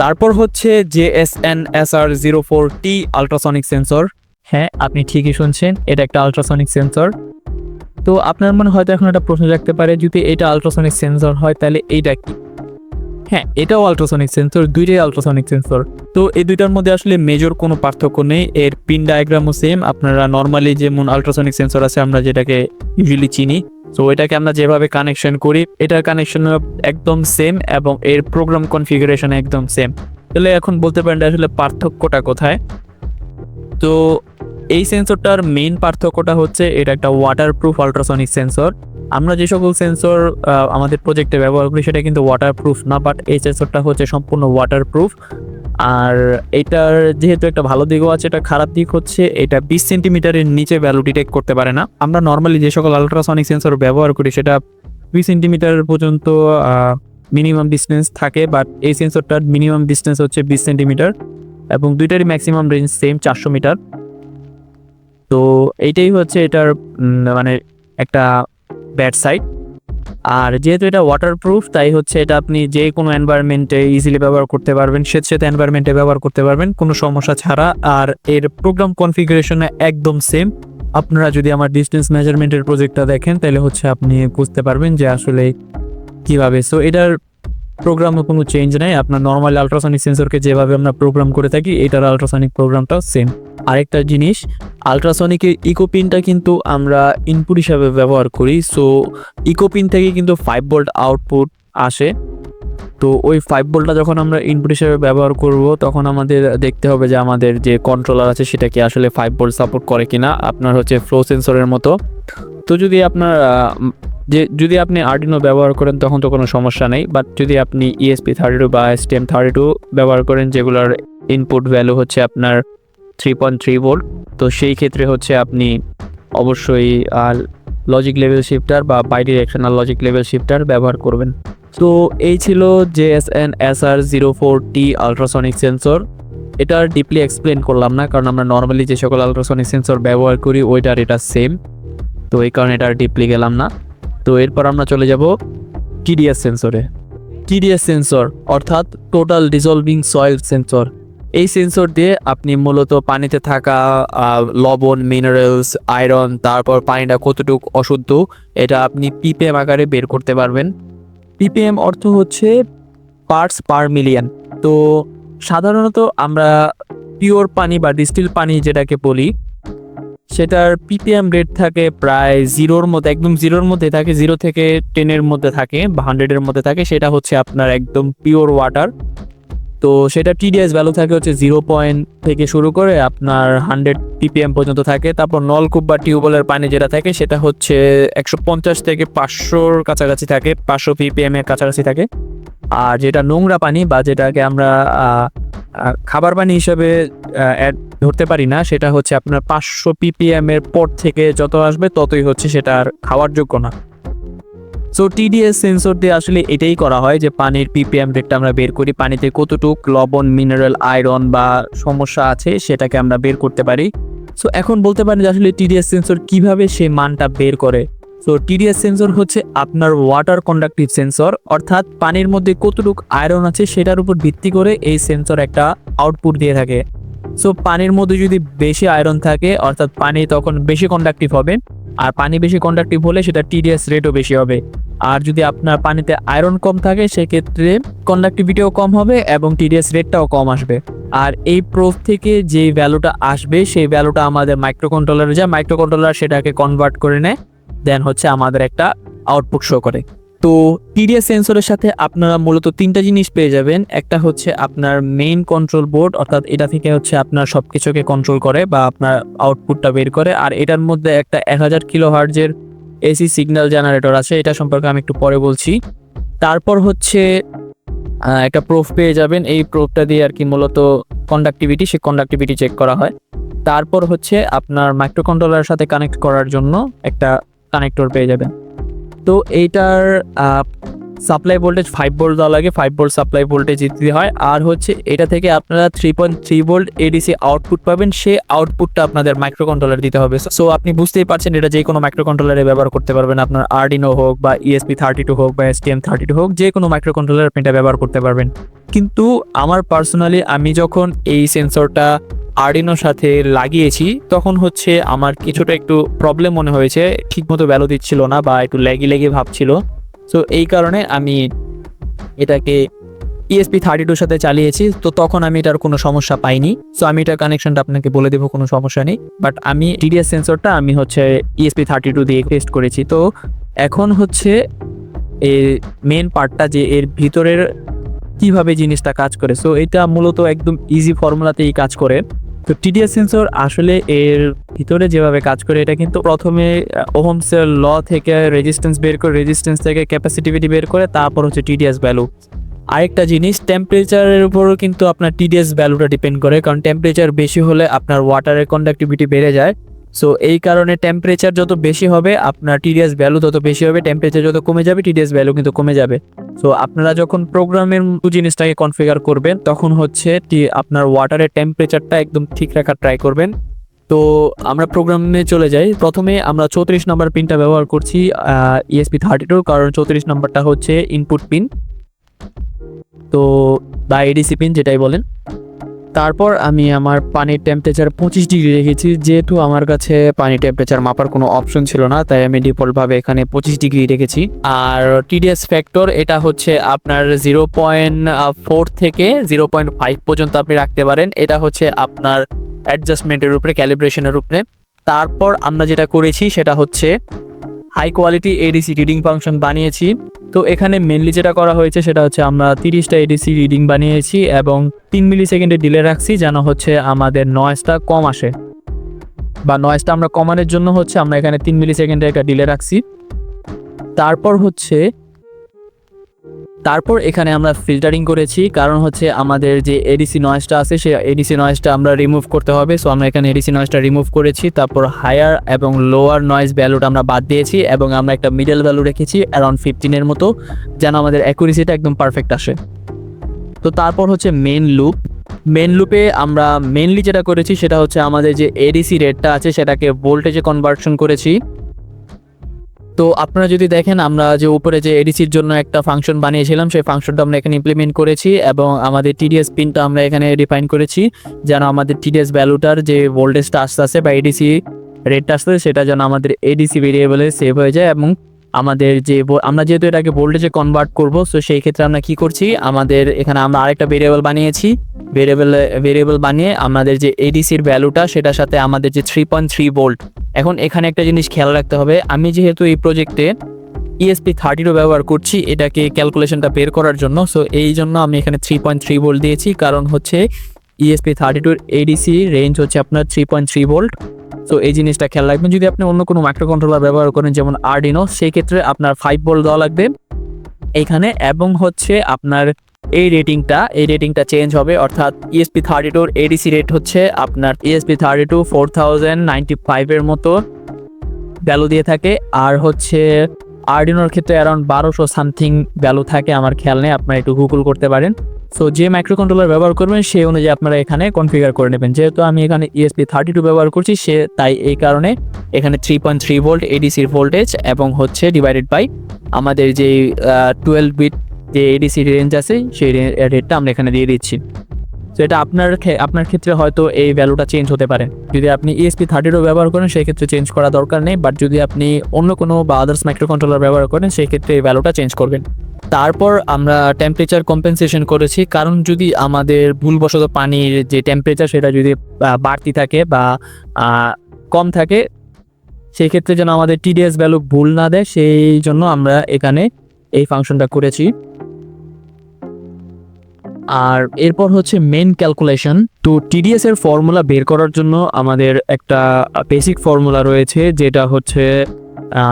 তারপর হচ্ছে J S N S R zero four T ultrasonic sensor হ্যাঁ আপনি ঠিকই শুনছেন, এটা একটা আলট্রাসনিক সেন্সর তো আপনার মনে হয়তো এখন একটা প্রশ্ন রাখতে পারে, যদি এটা আলট্রাসনিক সেন্সর হয়, তাহলে এইটা কি? হ্যাঁ এটাও আলট্রাসনিক সেন্সর দুইটাই আলট্রাসনিক সেন্সর তো এই দুইটার মধ্যে আসলে মেজর কোনো পার্থক্য নেই, এর পিন ডায়াগ্রামও সেম আপনারা নর্মালি যেমন আলট্রাসনিক সেন্সর আছে, আমরা যেটাকে ইউজুয়ালি চিনি। তো এটাকে আমরা যেভাবে কানেকশন করি, এটার কানেকশন একদম সেম এবং এর প্রোগ্রাম কনফিগারেশন একদম সেম তাহলে এখন বলতে পারেন আসলে পার্থক্যটা কোথায়? তো এই সেন্সরটার মেইন পার্থক্যটা হচ্ছে এটা একটা ওয়াটারপ্রুফ আলট্রাসনিক সেন্সর আমরা যে সকল সেন্সর আমাদের প্রজেক্টে ব্যবহার করি সেটা কিন্তু ওয়াটারপ্রুফ না বাট এই সেন্সরটা হচ্ছে সম্পূর্ণ ওয়াটারপ্রুফ আর এটার যেহেতু একটা ভালো দিকও আছে, এটা খারাপ দিক হচ্ছে এটা বিশ সেন্টিমিটারের নিচে ভ্যালু ডিটেক্ট করতে পারে না। আমরা নর্মালি যে সকল আলট্রাসনিক সেন্সর ব্যবহার করি সেটা বিশ সেন্টিমিটার পর্যন্ত মিনিমাম ডিস্টেন্স থাকে বাট এই সেন্সরটার মিনিমাম ডিস্টেন্স হচ্ছে বিশ সেন্টিমিটার এবং দুইটারই ম্যাক্সিমাম রেঞ্জ সেম চারশো মিটার। তো এইটাই হচ্ছে এটার মানে একটা ব্যাড সাইড আর যেহেতু এটা ওয়াটারপ্রুফ তাই হচ্ছে এটা আপনি যে কোনো এনভায়রনমেন্টে ইজিলি ব্যবহার করতে পারবেন স্বেচ্ছাতে এনভায়রনমেন্টে ব্যবহার করতে পারবেন, কোনো সমস্যা ছাড়া। আর এর প্রোগ্রাম কনফিগারেশনে একদম সেম আপনারা যদি আমার ডিস্টেন্স মেজারমেন্টের প্রজেক্টটা দেখেন, তাহলে হচ্ছে আপনি বুঝতে পারবেন যে আসলে কীভাবে। সো এটার প্রোগ্রামে কোনো চেঞ্জ নেই। আপনার নর্মাল আলট্রাসনিক সেন্সরকে যেভাবে আমরা প্রোগ্রাম করে থাকি, এটার আলট্রাসনিক প্রোগ্রামটাও সেম আরেকটা জিনিস আলট্রাসনিকের ইকোপিনটা কিন্তু আমরা ইনপুট হিসাবে ব্যবহার করি। সো ইকোপিন থেকে কিন্তু ফাইভ ভোল্ট আউটপুট আসে। তো ওই ফাইভ ভোল্টটা যখন আমরা ইনপুট হিসেবে ব্যবহার করব, তখন আমাদের দেখতে হবে যে আমাদের যে কন্ট্রোলার আছে, সেটা কি আসলে ফাইভ ভোল্ট সাপোর্ট করে কিনা। আপনার হচ্ছে ফ্লো সেন্সরের মতো। তো যদি আপনার যে যদি আপনি আর্ডিনো ব্যবহার করেন, তখন তো কোনো সমস্যা নেই। বাট যদি আপনি ইএসপি থার্টি টু বা এস টিএম থার্টি টু ব্যবহার করেন, যেগুলোর ইনপুট ভ্যালু হচ্ছে আপনার থ্রি পয়েন্ট থ্রি ভোল্ট তো সেই ক্ষেত্রে হচ্ছে আপনি অবশ্যই লজিক লেভেল শিফটার বা bidirectional logic level shifter ব্যবহার করবেন। তো এই ছিল J S N S R zero four T ultrasonic sensor এটার ডিপলি এক্সপ্লেন করলাম না, কারণ আমরা নর্মালি যে সকল আলট্রাসনিক সেন্সর ব্যবহার করি, ওইটার এটা সেম তো এই কারণে এটা ডিপলি গেলাম না। তো এরপর আমরা চলে যাব টিডিএস সেন্সরে টিডিএস সেন্সর অর্থাৎ টোটাল ডিজলভিং সয়েল সেন্সর এই সেন্সর দিয়ে আপনি মূলত পানিতে থাকা লবণ মিনারেলস আয়রন তারপর পানিটা কতটুকু অশুদ্ধ, এটা আপনি পিপিএম আকারে বের করতে পারবেন। পিপিএম অর্থ হচ্ছে পার্টস পার মিলিয়ন তো সাধারণত আমরা পিওর পানি বা ডিস্টিল পানি যেটাকে বলি সেটার পিপিএম রেট থাকে প্রায় জিরোর মধ্যে, একদম জিরোর মধ্যে থাকে জিরো থেকে টেনের মধ্যে থাকে বা হান্ড্রেডের মধ্যে থাকে, সেটা হচ্ছে আপনার একদম পিওর ওয়াটার তো সেটা টিডিএস ভ্যালু থাকে হচ্ছে জিরো পয়েন্ট থেকে শুরু করে আপনার হান্ড্রেড পিপিএম পর্যন্ত থাকে। তারপর নলকূপ বা টিউবওয়েলের পানি যেটা থাকে, সেটা হচ্ছে একশো পঞ্চাশ থেকে পাঁচশোর কাছাকাছি থাকে, পাঁচশো পিপিএম এর কাছাকাছি থাকে। আর যেটা নোংরা পানি বা যেটাকে আমরা খাবার পানি হিসাবে add ধরতে পারি না। সেটা হচ্ছে আপনার পাঁচশো পিপিএম এর পর থেকে যত আসবে ততই হচ্ছে সেটা আর খাওয়ার যোগ্য না। সো টিডিএস সেন্সর দিয়ে আসলে এটাই করা হয় যে পানির পিপিএম রেটটা আমরা বের করি। পানিতে কতটুক লবণ মিনারেল আয়রন বা সমস্যা আছে সেটাকে আমরা বের করতে পারি। সো এখন বলতে পারেন যে আসলে টিডিএস সেন্সর কীভাবে সেই মানটা বের করে। সো টিডিএস সেন্সর হচ্ছে আপনার ওয়াটার কন্ডাক্টিভ সেন্সর অর্থাৎ পানির মধ্যে কতটুক আয়রন আছে সেটার উপর ভিত্তি করে এই সেন্সর একটা আউটপুট দিয়ে থাকে। সো পানির মধ্যে যদি বেশি আয়রন থাকে, অর্থাৎ পানি তখন বেশি কন্ডাক্টিভ হবে, আর পানি বেশি কন্ডাক্টিভ হলে সেটা টিডিএস রেটও বেশি হবে। আর যদি আপনার পানিতে আয়রন কম থাকে, সেক্ষেত্রে কন্ডাক্টিভিটিও কম হবে এবং টিডিএস রেটটাও কম আসবে। আর এই প্রোফ থেকে যে ভ্যালুটা আসবে, সেই ভ্যালুটা আমাদের মাইক্রো কন্ট্রোলারে যায় মাইক্রো কন্ট্রোলার সেটাকে কনভার্ট করে নেয়। দেন হচ্ছে আমাদের একটা আউটপুট শো করে। তো টিডিএস সেন্সরের সাথে আপনারা মূলত তিনটা জিনিস পেয়ে যাবেন। একটা হচ্ছে আপনার মেইন কন্ট্রোল বোর্ড অর্থাৎ এটা থেকে হচ্ছে আপনার সব কিছুকে কন্ট্রোল করে বা আপনার আউটপুটটা বের করে। আর এটার মধ্যে একটা এক হাজার কিলো হার্জের এসি সিগন্যাল জেনারেটর আছে, এটা সম্পর্কে আমি একটু পরে বলছি। তারপর হচ্ছে একটা প্রুফ পেয়ে যাবেন। এই প্রুফটা দিয়ে আর কি মূলত কন্ডাক্টিভিটি সেই কন্ডাক্টিভিটি চেক করা হয়। তারপর হচ্ছে আপনার মাইক্রো কন্ট্রোলারের সাথে কানেক্ট করার জন্য একটা কানেক্টর পেয়ে যাবেন তো এইটার সাপ্লাই ভোল্টেজ ফাইভ ভোল্ট দেওয়া লাগে ফাইভ ভোল্ট সাপ্লাই ভোল্টেজ দিতে হয়। আর হচ্ছে এটা থেকে আপনারা three point three volt ADC output পাবেন, সেই আউটপুটটা আপনাদের মাইক্রো কন্ট্রোলার দিতে হবে। সো আপনি বুঝতেই পারছেন এটা যে কোনো মাইক্রো কন্ট্রোলারে ব্যবহার করতে পারবেন। আপনার আরডিনো হোক বা ইএসপি থার্টি টু হোক বা এসটিএম থার্টি টু হোক, যে কোনো মাইক্রো কন্ট্রোলার আপনি এটা ব্যবহার করতে পারবেন। কিন্তু আমার পার্সোনালি আমি যখন এই সেন্সরটা আরডিনোর সাথে লাগিয়েছি, তখন হচ্ছে আমার কিছুটা একটু প্রবলেম মনে হয়েছে, ঠিকমতো ভ্যালু দিচ্ছিল না বা একটু লেগে লেগে ভাবছিল সো এই কারণে আমি এটাকে ইএসপি থার্টি টুর সাথে চালিয়েছি, তো তখন আমি এটার কোনো সমস্যা পাইনি। সো আমি এটার কানেকশনটা আপনাকে বলে দেবো, কোনো সমস্যা নেই। বাট আমি টিডিএস সেন্সরটা আমি হচ্ছে ইএসপি থার্টি টু দিয়ে টেস্ট করেছি। তো এখন হচ্ছে এর মেন পার্টটা যে এর ভিতরের কীভাবে জিনিসটা কাজ করে। সো এটা মূলত একদম ইজি ফর্মুলাতেই কাজ করে। তো টিডিএস সেন্সর আসলে এর ভিতরে যেভাবে কাজ করে, এটা কিন্তু প্রথমে ওহমসের ল থেকে রেজিস্ট্যান্স বের করে রেজিস্ট্যান্স থেকে ক্যাপাসিটিভিটি বের করে, তারপর হচ্ছে টিডিএস ভ্যালু আরেকটা জিনিস টেম্পারেচারের উপরও কিন্তু আপনার টিডিএস ভ্যালুটা ডিপেন্ড করে, কারণ টেম্পারেচার বেশি হলে আপনার ওয়াটারের কন্ডাক্টিভিটি বেড়ে যায়। সো এই কারণে টেম্পারেচার যত বেশি হবে, আপনার টিডিএস ভ্যালু তত বেশি হবে টেম্পারেচার যত কমে যাবে টিডিএস ভ্যালু কিন্তু কমে যাবে। সো আপনারা যখন প্রোগ্রামের জিনিসটাকে কনফিগার করবেন, তখন হচ্ছে আপনার ওয়াটারের টেম্পারেচারটা একদম ঠিক রাখার ট্রাই করবেন। তো, আমরা প্রোগ্রামে চলে যাই। প্রথমে আমরা চৌত্রিশ নম্বর পিনটা ব্যবহার করছি ইএসপি থার্টি টু কারণ চৌত্রিশ নম্বরটা হচ্ছে ইনপুট পিন তো বা এডিসি পিন যেটাই বলেন। তারপর আমি আমার পানির টেম্পারেচার পঁচিশ ডিগ্রি রেখেছি। যেহেতু আমার কাছে পানির টেম্পারেচার মাপার কোনো অপশন ছিল না, তাই আমি ডিফল্টভাবে এখানে পঁচিশ ডিগ্রি রেখেছি। আর টিডিএস ফ্যাক্টর এটা হচ্ছে আপনার জিরো পয়েন্ট ফোর থেকে জিরো পয়েন্ট ফাইভ পর্যন্ত আপনি রাখতে পারেন। এটা হচ্ছে আপনার অ্যাডজাস্টমেন্টের উপরে ক্যালিব্রেশনের উপরে। তারপর আমরা যেটা করেছি, সেটা হচ্ছে high quality ADC reading function বানিয়েছি। তো এখানে মেনলি যেটা করা হয়েছে সেটা হচ্ছে আমরা তিরিশটা এডিসি রিডিং বানিয়েছি এবং তিন মিলি সেকেন্ডে ডিলে রাখছি যেন হচ্ছে আমাদের নয়েসটা কম আসে। বা নয়েসটা আমরা কমানোর জন্য হচ্ছে আমরা এখানে তিন মিলি সেকেন্ডে একটা ডিলে রাখছি। তারপর হচ্ছে তারপর এখানে আমরা ফিল্টারিং করেছি, কারণ হচ্ছে আমাদের যে এডিসি নয়েজটা আছে, সেই এডিসি নয়েজটা আমরা রিমুভ করতে হবে। সো আমরা এখানে এডিসি নয়েজটা রিমুভ করেছি, তারপর হায়ার এবং লোয়ার নয়েজ ভ্যালুটা আমরা বাদ দিয়েছি এবং আমরা একটা মিডল ভ্যালু রেখেছি অ্যারাউন্ড ফিফটিনের মতো, যেন আমাদের অ্যাকুরেসিটা একদম পারফেক্ট আসে। তো তারপর হচ্ছে মেন লুপ মেন লুপে আমরা মেনলি যেটা করেছি, সেটা হচ্ছে আমাদের যে এডিসি রেটটা আছে, সেটাকে ভোল্টেজে কনভার্সন করেছি। তো আপনারা যদি দেখেন, আমরা যে উপরে যে এডিসির জন্য একটা ফাংশন বানিয়েছিলাম, সেই ফাংশনটা আমরা এখানে ইমপ্লিমেন্ট করেছি এবং আমাদের টিডিএস পিনটা আমরা এখানে ডিফাইন করেছি যেন আমাদের টিডিএস ভ্যালুটার যে ভোল্টেজটা আসতে আসে বা এডিসি রেটটা আসতে সেটা যেন আমাদের এডিসি ভেরিয়েবলে সেভ হয়ে যায় এবং আমাদের যে আমরা যেহেতু এটাকে ভোল্টেজে কনভার্ট করব সো সেই ক্ষেত্রে আমরা কি করছি? আমাদের এখানে আমরা আরেকটা ভেরিয়েবল বানিয়েছি। ভেরিয়েবল ভেরিয়েবল বানিয়ে আমাদের যে এডিসির ভ্যালুটা সেটার সাথে আমাদের যে থ্রি পয়েন্ট থ্রি ভোল্ট এখন এখানে একটা জিনিস খেয়াল রাখতে হবে, আমি যেহেতু এই প্রজেক্টে ইএসপি থার্টিরও ব্যবহার করছি, এটাকে ক্যালকুলেশনটা বের করার জন্য সো এই জন্য আমি এখানে থ্রি পয়েন্ট থ্রি ভোল্ট দিয়েছি, কারণ হচ্ছে ইএসপি থার্টি টুর এডিসি রেঞ্জ হচ্ছে আপনার থ্রি পয়েন্ট থ্রি ভোল্ট তো এই জিনিসটা খেয়াল রাখবেন। যদি আপনি অন্য কোনো মাইক্রো কন্ট্রোলার ব্যবহার করেন, যেমন আরডিনো সেই ক্ষেত্রে আপনার ফাইভ ভোল্ট দেওয়া লাগবে। এইখানে এবং হচ্ছে আপনার এই রেটিংটা এই রেটিংটা চেঞ্জ হবে, অর্থাৎ ইএসপি থার্টি টুর এডিসি রেট হচ্ছে আপনার ESP thirty two four thousand ninety ফাইভের মতো ভ্যালু দিয়ে থাকে। আর হচ্ছে আরডিনোর ক্ষেত্রে অ্যারাউন্ড বারোশো সামথিং ভ্যালু থাকে, আমার খেয়াল নেই, আপনারা একটু গুগল করতে পারেন। সো যে মাইক্রো কন্ট্রোলার ব্যবহার করবেন সেই অনুযায়ী আপনারা এখানে কনফিগার করে নেবেন। যেহেতু আমি এখানে E ইএসপি থার্টি টু ব্যবহার করছি, সে তাই এই কারণে এখানে থ্রি পয়েন্ট থ্রি ভোল্ট এডিসির ভোল্টেজ এবং হচ্ছে ডিভাইডেড বাই আমাদের যে টুয়েলভ বিট যে এডিসি রেঞ্জ আছে, সেই রেটটা আমরা এখানে দিয়ে দিচ্ছি। তো এটা আপনার আপনার ক্ষেত্রে হয়তো এই ভ্যালুটা চেঞ্জ হতে পারে। যদি আপনি E ইএসপি থার্টিরও ব্যবহার করেন, সেই ক্ষেত্রে চেঞ্জ করা দরকার নেই। বাট যদি আপনি অন্য কোনো বা আদার্স মাইক্রো কন্ট্রোলার ব্যবহার করেন, সেই ক্ষেত্রে এই ভ্যালুটা চেঞ্জ করবেন। তারপর আমরা টেম্পারেচার কম্পেনসেশন করেছি। কারণ যদি আমাদের ভুলবশত পানির যে টেম্পারেচার সেটা যদি বাড়তি থাকে বা কম থাকে সেই ক্ষেত্রে যেন আমাদের টিডিএস ভ্যালু ভুল না দেয়, সেই জন্য আমরা এখানে এই ফাংশনটা করেছি। আর এরপর হচ্ছে মেন ক্যালকুলেশন তো টিডিএস এর ফর্মুলা বের করার জন্য আমাদের একটা বেসিক ফর্মুলা রয়েছে, যেটা হচ্ছে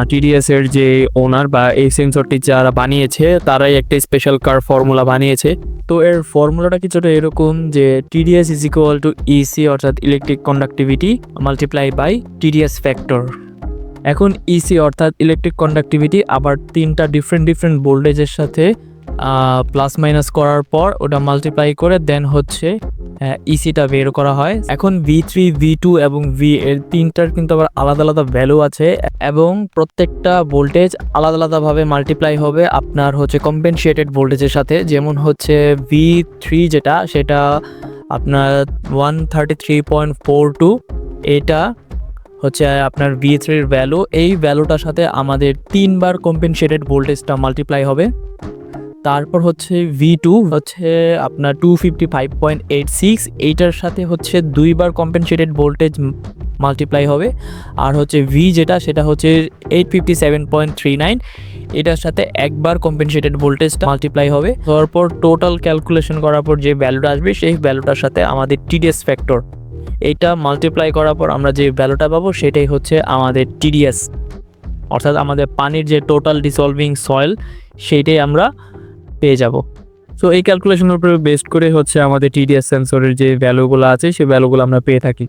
টিডিএস এর যে ওনার বা এই সেন্সরটি যারা বানিয়েছে, তারাই একটা স্পেশাল কার ফর্মুলা বানিয়েছে। তো এর ফর্মুলাটা কিছুটা এরকম যে TDS is equal to EC অর্থাৎ electric conductivity multiply by TDS factor এখন ইসি অর্থাৎ ইলেকট্রিক কন্ডাক্টিভিটি আবার তিনটা ডিফারেন্ট ডিফারেন্ট ভোল্টেজের সাথে প্লাস মাইনাস করার পর ওটা মাল্টিপ্লাই করে দেন হচ্ছে ইসিটা বের করা হয়। এখন ভি থ্রি ভি টু এবং ভি এর তিনটার কিন্তু আবার আলাদা আলাদা ভ্যালু আছে এবং প্রত্যেকটা ভোল্টেজ আলাদা আলাদাভাবে মাল্টিপ্লাই হবে আপনার হচ্ছে কম্পেনসেটেড ভোল্টেজের সাথে। যেমন হচ্ছে ভি থ্রি যেটা, সেটা আপনার one thirty three point four two এটা হচ্ছে আপনার ভি থ্রির ভ্যালু এই ভ্যালুটার সাথে আমাদের তিনবার কম্পেনসেটেড ভোল্টেজটা মাল্টিপ্লাই হবে। তারপর হচ্ছে ভি টু হচ্ছে আপনার two fifty five point eight six এইটার সাথে হচ্ছে দুইবার কম্পেনসেটেড ভোল্টেজ মাল্টিপ্লাই হবে। আর হচ্ছে ভি যেটা, সেটা হচ্ছে eight fifty seven point three nine এটার সাথে একবার কম্পেনসেটেড ভোল্টেজটা মাল্টিপ্লাই হবে। তারপর টোটাল ক্যালকুলেশন করার পর যে ভ্যালুটা আসবে, সেই ভ্যালুটার সাথে আমাদের টিডিএস ফ্যাক্টর এইটা মাল্টিপ্লাই করার পর আমরা যে ভ্যালুটা পাবো, সেটাই হচ্ছে আমাদের টিডিএস অর্থাৎ আমাদের পানির যে টোটাল ডিসলভিং সয়েল সেইটাই আমরা পেয়ে যাব। সো এই ক্যালকুলেশনের উপরে বেস্ট করে হচ্ছে আমাদের টিডিএস সেন্সরের যে ভ্যালুগুলো আছে, সেই ভ্যালুগুলো আমরা পেয়ে থাকি।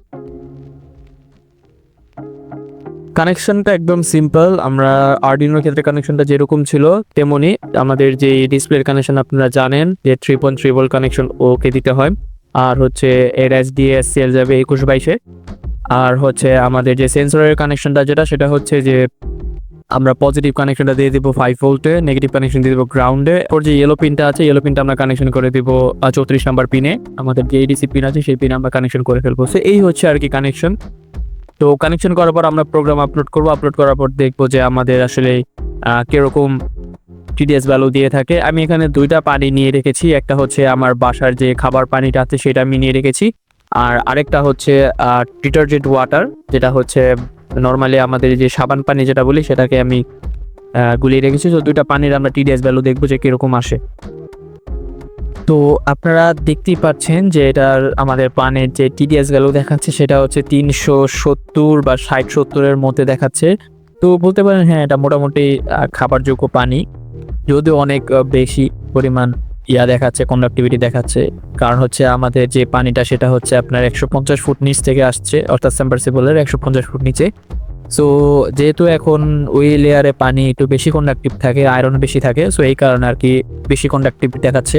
কানেকশনটা একদম সিম্পল আমরা আরডিনোর ক্ষেত্রে কানেকশনটা যেরকম ছিল, তেমনি আমাদের যে ডিসপ্লের কানেকশন আপনারা জানেন, যে three point three volt connection okay দিতে হয়। আর হচ্ছে এর এস ডি এস সেল যাবে একুশ বাইশে। আর হচ্ছে আমাদের যে সেন্সরের কানেকশনটা যেটা, সেটা হচ্ছে যে আমরা পজিটিভ কানেকশনটা দিয়ে দিব ফাইভ ভোল্টে নেগেটিভ কানেকশন দিয়ে দিব গ্রাউন্ডে ওর যে ইয়েলো পিনটা আছে ইয়েলো পিনটা আমরা কানেকশন করে দিব চৌত্রিশ নাম্বার পিনে আমাদের যে এডিসি পিন আছে, সেই পিনে আমরা কানেকশন করে ফেলব। সো এই হচ্ছে আর কি কানেকশন তো কানেকশন করার পর আমরা প্রোগ্রাম আপলোড করব। আপলোড করার পর দেখব যে আমাদের আসলে কীরকম টিডিএস ভ্যালু দিয়ে থাকে। আমি এখানে দুইটা পানি নিয়ে রেখেছি। একটা হচ্ছে আমার বাসার যে খাবার পানিটা আছে, সেটা আমি নিয়ে রেখেছি। আর আরেকটা হচ্ছে ডিটারজেন্ট ওয়াটার যেটা হচ্ছে নর্মালি আমাদের যে সাবান পানি যেটা বলি, সেটাকে আমি গুলিয়ে রেখেছি। তো দুইটা পানির আমরা টিডিএস ভ্যালু দেখব যে কীরকম আসে। তো আপনারা দেখতেই পাচ্ছেন যে এটার আমাদের পানের যে টিডিএস ভ্যালু দেখাচ্ছে, সেটা হচ্ছে তিনশো সত্তর বা ষাট সত্তরের মধ্যে দেখাচ্ছে। তো বলতে পারেন হ্যাঁ এটা মোটামুটি খাবারযোগ্য পানি। যদিও অনেক বেশি পরিমাণ ইয়া দেখাচ্ছে কন্ডাক্টিভিটি দেখাচ্ছে। কারণ হচ্ছে আমাদের যে পানিটা, সেটা হচ্ছে আপনার একশো পঞ্চাশ ফুট নিচ থেকে আসছে, অর্থাৎ সাম্বারসিবলের একশো পঞ্চাশ ফুট নিচে। সো যেহেতু এখন ওই লেয়ারে পানি একটু বেশি কন্ডাক্টিভ থাকে আয়রন বেশি থাকে সো এই কারণে আর কি বেশি কন্ডাক্টিভ দেখাচ্ছে।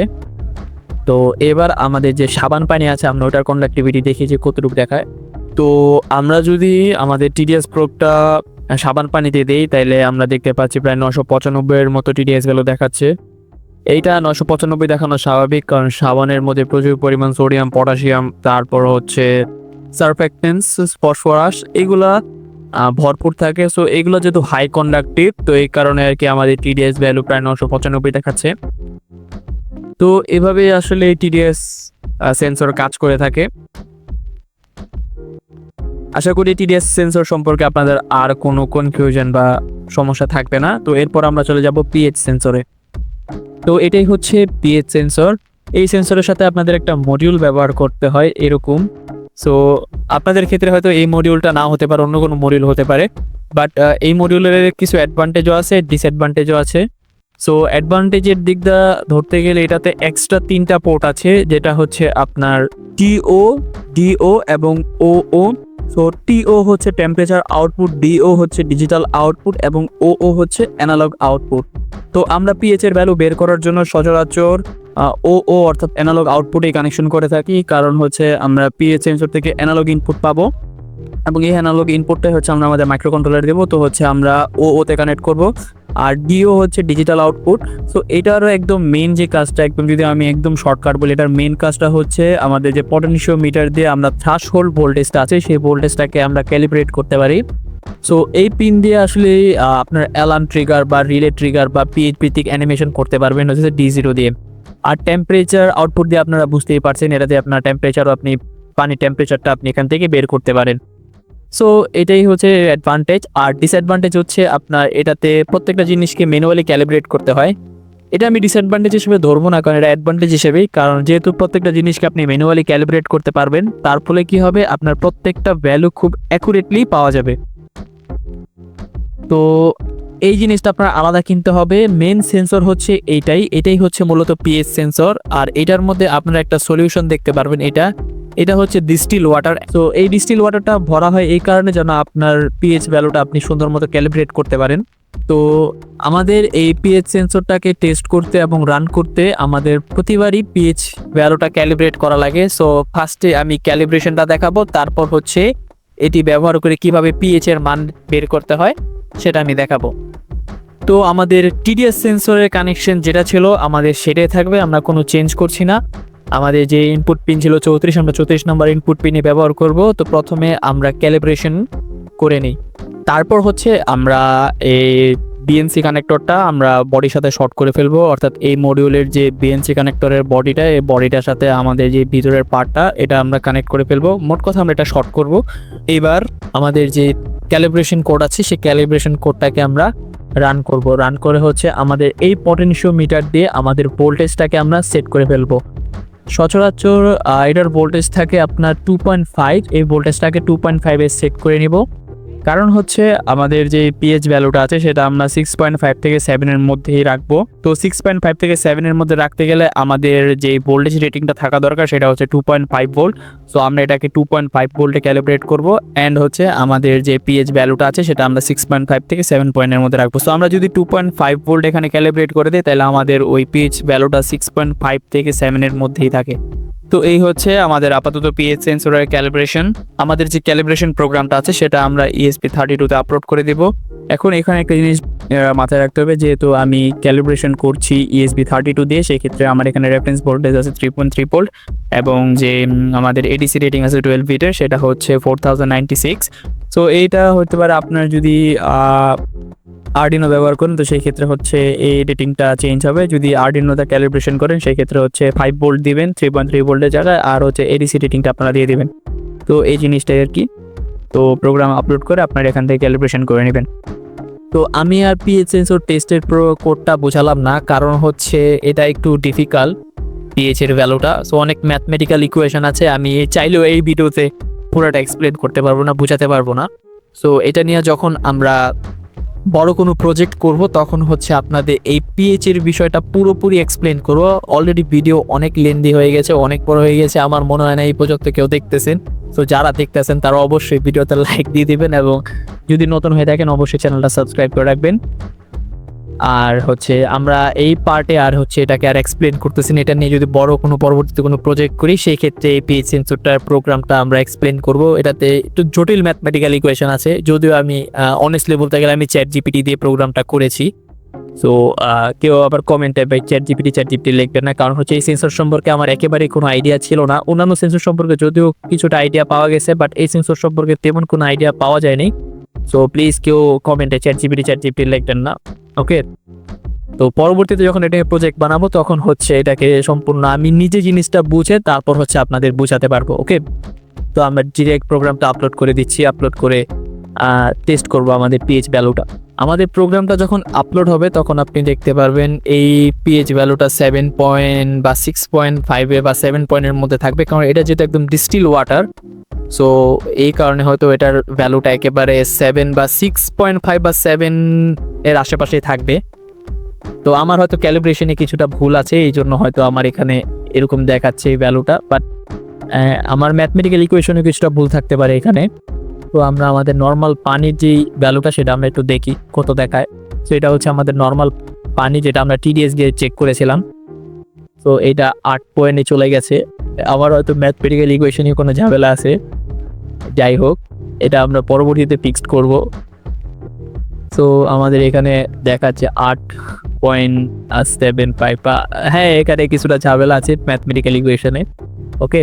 তো এবার আমাদের যে সাবান পানি আছে, আমরা ওটার কন্ডাক্টিভিটি দেখি যে কতটুকু দেখায়। তো আমরা যদি আমাদের টিডিএস প্রোবটা সাবান পানিতে দিই, তাইলে আমরা দেখতে পাচ্ছি প্রায় নশো পঁচানব্বইয়ের মতো টিডিএস ভ্যালু দেখাচ্ছে। এইটা নশো পঁচানব্বই দেখানো স্বাভাবিক, কারণ সাবানের মধ্যে প্রচুর পরিমাণ সোডিয়াম, পটাশিয়াম, তারপর হচ্ছে সারফেক্টেন্স ফসফরাস এগুলা ভরপুর থাকে। সো এগুলো যেহেতু হাই কন্ডাক্টিভ তো এই কারণে আর কি আমাদের টিডিএস ভ্যালু প্রায় নশো পঁচানব্বই দেখাচ্ছে। তো এভাবে আসলে টিডিএস সেন্সর কাজ করে থাকে। আশা করি টিডিএস সেন্সর সম্পর্কে আপনাদের আর কোনো কনফিউশন বা সমস্যা থাকবে না। তো, এরপর আমরা চলে যাব পিএইচ সেন্সরে তো এটাই হচ্ছে পিএইচ সেন্সর এই সেন্সরের সাথে আপনাদের একটা মডিউল ব্যবহার করতে হয় এরকম। সো আপনাদের ক্ষেত্রে হয়তো এই মডিউলটা না হতে পারে, অন্য কোনো মডিউল হতে পারে। বাট এই মডিউলের কিছু অ্যাডভান্টেজও আছে ডিসঅ্যাডভান্টেজও আছে। সো অ্যাডভান্টেজের দিকটা ধরতে গেলে এটাতে এক্সট্রা তিনটা পোর্ট আছে, যেটা হচ্ছে আপনার টিও ডিও এবং ও ও সো টিও হচ্ছে টেম্পারেচার আউটপুট ডিও হচ্ছে ডিজিটাল আউটপুট এবং ও ও হচ্ছে অ্যানালগ আউটপুট তো আমরা পিএইচ এর ভ্যালু বের করার জন্য সচরাচর ও ও অর্থাৎ অ্যানালগ আউটপুটে কানেকশন করে থাকি। কারণ হচ্ছে আমরা পিএইচ সেন্সর থেকে অ্যানালগ ইনপুট পাবো এবং এই অ্যানালগ ইনপুটটাই হচ্ছে আমরা আমাদের মাইক্রো কন্ট্রোলার দেবো। তো হচ্ছে আমরা ও ওতে কানেক্ট করব। আর ডিও হচ্ছে ডিজিটাল আউটপুট সো এটারও একদম মেন যে কাজটা, একদম যদি আমি একদম শর্টকাট বলি, এটার মেন কাজটা হচ্ছে আমাদের যে পটেনশিও মিটার দিয়ে আমরা থ্রাশ হোল্ড ভোল্টেজটা আছে, সেই ভোল্টেজটাকে আমরা ক্যালিব্রেট করতে পারি। সো এই পিন দিয়ে আসলে আপনার অ্যালার্ম ট্রিগার বা রিলে ট্রিগার বা পিএইচ ভিত্তিক অ্যানিমেশন করতে পারবেন, হচ্ছে ডি জিরো দিয়ে। আর টেম্পারেচার আউটপুট দিয়ে আপনারা বুঝতেই পারছেন, এটাতে আপনার টেম্পারেচারও আপনি পানি টেম্পারেচারটা আপনি এখান থেকে বের করতে পারেন। সো এটাই হচ্ছে অ্যাডভান্টেজ আর ডিসঅ্যাডভান্টেজ হচ্ছে আপনার এটাতে প্রত্যেকটা জিনিসকে ম্যানুয়ালি ক্যালিব্রেট করতে হয়। এটা আমি ডিসঅ্যাডভান্টেজ হিসেবে ধরবো না, কারণ এটা অ্যাডভান্টেজ হিসেবেই। কারণ যেহেতু প্রত্যেকটা জিনিসকে আপনি ম্যানুয়ালি ক্যালিব্রেট করতে পারবেন, তার ফলে কি হবে? আপনার প্রত্যেকটা ভ্যালু খুব অ্যাকুরেটলি পাওয়া যাবে। তো এই জিনিসটা আপনার আলাদা কিনতে হবে। মেন সেন্সর হচ্ছে এইটাই। এটাই হচ্ছে মূলত পিএস সেন্সর আর এটার মধ্যে আপনারা একটা সলিউশন দেখতে পারবেন এটা। এটা হচ্ছে ডিস্টিল ওয়াটার তো এই ডিস্টিল ওয়াটারটা ভরা হয় এই কারণে যেন আপনার পিএইচ ভ্যালুটা আপনি সুন্দর মতো ক্যালিব্রেট করতে পারেন। তো, আমাদের এই পিএইচ সেন্সরটাকে টেস্ট করতে এবং রান করতে আমাদের প্রতিবারই পিএইচ ভ্যালুটা ক্যালিব্রেট করা লাগে। সো ফার্স্টে আমি ক্যালিব্রেশনটা দেখাবো, তারপর হচ্ছে এটি ব্যবহার করে কীভাবে পিএইচ এর মান বের করতে হয়, সেটা আমি দেখাবো। তো, আমাদের টিডিএস সেন্সরের কানেকশন যেটা ছিল, আমাদের সেটাই থাকবে, আমরা কোনো চেঞ্জ করছি না। আমাদের যে ইনপুট পিন ছিল চৌত্রিশ, আমরা চৌত্রিশ নম্বর ইনপুট পিনে ব্যবহার করব। তো প্রথমে আমরা ক্যালিব্রেশন করে নিই। তারপর হচ্ছে আমরা এই বিএনসি কানেক্টরটা আমরা বডির সাথে শর্ট করে ফেলব। অর্থাৎ এই মডিউলের যে বিএনসি কানেক্টরের বডিটা এই বডিটার সাথে আমাদের যে ভিতরের পার্টটা এটা আমরা কানেক্ট করে ফেলব। মোট কথা আমরা এটা শর্ট করব। এবার আমাদের যে ক্যালিব্রেশন কোড আছে, সেই ক্যালিব্রেশন কোডটাকে আমরা রান করব। রান করে হচ্ছে আমাদের এই পটেনশিও মিটার দিয়ে আমাদের ভোল্টেজটাকে আমরা সেট করে ফেলব। সচরাচর এটার ভোল্টেজ থাকে আপনার টু পয়েন্ট ফাইভ এই ভোল্টেজটাকে টু পয়েন্ট ফাইভে সেট করে নিব। কারণ হচ্ছে আমাদের যে পিএইচ ভ্যালুটা আছে সেটা আমরা সিক্স পয়েন্ট ফাইভ থেকে সেভেনের মধ্যেই রাখব। তো সিক্স পয়েন্ট ফাইভ থেকে সেভেনের মধ্যে রাখতে গেলে আমাদের যে ভোল্টেজ রেটিংটা থাকা দরকার সেটা হচ্ছে two point five volt so আমরা এটাকে টু পয়েন্ট ফাইভ ভোল্টে ক্যালিব্রেট করব অ্যান্ড হচ্ছে আমাদের যে পিএইচ ভ্যালুটা আছে সেটা আমরা সিক্স পয়েন্ট ফাইভ থেকে সেভেন পয়েন্টের মধ্যে রাখব। সো আমরা যদি টু পয়েন্ট ফাইভ ভোল্ট এখানে ক্যালিব্রেট করে দিই তাহলে আমাদের ওই পিএইচ ভ্যালুটা সিক্স পয়েন্ট ফাইভ থেকে সেভেনের মধ্যেই থাকে। তো এই হচ্ছে আমাদের আপাতত পিএইচ সেন্সরের ক্যালিব্রেশন আমাদের যে ক্যালিব্রেশন প্রোগ্রামটা আছে, সেটা আমরা ইএসপি থার্টি টুতে আপলোড করে দিব। এখন এখানে একটা জিনিস মাথায় রাখতে হবে, যেহেতু আমি ক্যালিব্রেশন করছি ইএসবি থার্টি টু দিয়ে, সেক্ষেত্রে আমার এখানে রেফারেন্স ভোল্টেজ আছে থ্রি পয়েন্ট থ্রি ভোল্ট এবং যে আমাদের এডিসি রেটিং আছে টুয়েলভ ভিটের সেটা হচ্ছে four thousand ninety six so এইটা হতে পারে আপনার যদি আর্ডিনো ব্যবহার করেন, তো সেই ক্ষেত্রে হচ্ছে এই রেটিংটা চেঞ্জ হবে। যদি আর্ডিনোতে ক্যালিব্রেশন করেন, সেই ক্ষেত্রে হচ্ছে ফাইভ ভোল্ট দিবেন থ্রি পয়েন্ট থ্রি ভোল্টের জায়গায়, আর হচ্ছে এডিসি রেটিংটা আপনারা দিয়ে দেবেন। তো এই জিনিসটাই আর কি। তো প্রোগ্রাম আপলোড করে আপনারা এখান থেকে ক্যালিব্রেশন করে নেবেন। তো আমি আর পিএইচ সেন্সর টেস্টের প্রো কোডটা বোঝালাম না, কারণ হচ্ছে এটা একটু ডিফিকাল্ট পিএইচ এর ভ্যালুটা সো অনেক ম্যাথমেটিক্যাল ইকুয়েশন আছে, আমি চাইলেও এই ভিডিওতে পুরোটা এক্সপ্লেন করতে পারব না, বোঝাতে পারব না। সো এটা নিয়ে যখন আমরা বড় কোনো প্রজেক্ট করব, তখন হচ্ছে আপনাদের এই পিএইচ এর বিষয়টা পুরোপুরি এক্সপ্লেন করব। অলরেডি ভিডিও অনেক লেন্দি হয়ে গেছে, অনেক বড় হয়ে গেছে, আমার মনে হয় না এই পর্যন্ত কেউ দেখতেছেন। তো যারা দেখতেছেন, তারা অবশ্যই ভিডিওতে লাইক দিয়ে দিবেন এবং যদি নতুন হয়ে থাকেন, অবশ্যই চ্যানেলটা সাবস্ক্রাইব করে রাখবেন। আর হচ্ছে আমরা এই পার্টে আর হচ্ছে এটাকে আর এক্সপ্লেন করতেছি না। এটা নিয়ে যদি বড় কোনো পরবর্তীতে কোনো প্রজেক্ট করি সেই ক্ষেত্রে এই পিএইচ সেন্সরটার প্রোগ্রামটা আমরা এক্সপ্লেন করব। এটাতে একটু জটিল ম্যাথমেটিক্যাল ইকুয়েশন আছে। যদিও আমি অনেস্টলি বলতে গেলে আমি চ্যাট জিপিটি দিয়ে প্রোগ্রামটা করেছি। সো কেউ আবার কমেন্টে ভাই চ্যাট জিপিটি চ্যাট জিপিটি লিখবেন না। কারণ হচ্ছে এই সেন্সর সম্পর্কে আমার একেবারেই কোনো আইডিয়া ছিল না। অন্যান্য সেন্সর সম্পর্কে যদিও কিছুটা আইডিয়া পাওয়া গেছে বাট এই সেন্সর সম্পর্কে তেমন কোনো আইডিয়া পাওয়া যায়নি। সো প্লিজ কেউ কমেন্টে চ্যাট জিপিটি চ্যাট জিপিটি লিখবেন না। ওকে তো পরবর্তীতে যখন এটাকে প্রজেক্ট বানাবো, তখন হচ্ছে এটাকে সম্পূর্ণ আমি নিজে জিনিসটা বুঝে তারপর হচ্ছে আপনাদের বুঝাতে পারব ওকে তো আমরা ডিরেক্ট প্রোগ্রামটা আপলোড করে দিচ্ছি আপলোড করে টেস্ট করব আমাদের পিএইচ ভ্যালুটা আমাদের প্রোগ্রামটা যখন আপলোড হবে, তখন আপনি দেখতে পারবেন এই পিএইচ ভ্যালুটা সেভেন পয়েন্ট বা সিক্স পয়েন্ট ফাইভে বা সেভেন পয়েন্টের মধ্যে থাকবে। কারণ এটা যেহেতু একদম ডিস্টিল ওয়াটার সো এই কারণে হয়তো এটার ভ্যালুটা একেবারে সেভেন বা সিক্স পয়েন্ট ফাইভ বা সেভেন এর আশেপাশেই থাকবে। তো আমার হয়তো ক্যালিব্রেশনে কিছুটা ভুল আছে, এই জন্য হয়তো আমার এখানে এরকম দেখাচ্ছে এই ভ্যালুটা বাট আমার ম্যাথমেটিক্যাল ইকুয়েশনে কিছুটা ভুল থাকতে পারে এখানে। তো আমরা আমাদের নর্মাল পানির যেই ভ্যালুটা সেটা আমরা একটু দেখি, কত দেখায়। তো এটা হচ্ছে আমাদের নর্মাল পানি যেটা আমরা টিডিএস দিয়ে চেক করেছিলাম। তো এটা আট পয়েন্টে চলে গেছে। আবার হয়তো ম্যাথমেটিক্যাল ইকুয়েশনে কোনো ঝামেলা আছে। যাই হোক, এটা আমরা পরবর্তীতে ফিক্সড করব। তো আমাদের এখানে দেখাচ্ছে আট পয়েন্ট সেভেন ফাইভ হ্যাঁ এখানে কিছুটা ঝামেলা আছে ম্যাথমেটিক্যাল ইকুয়েশনে ওকে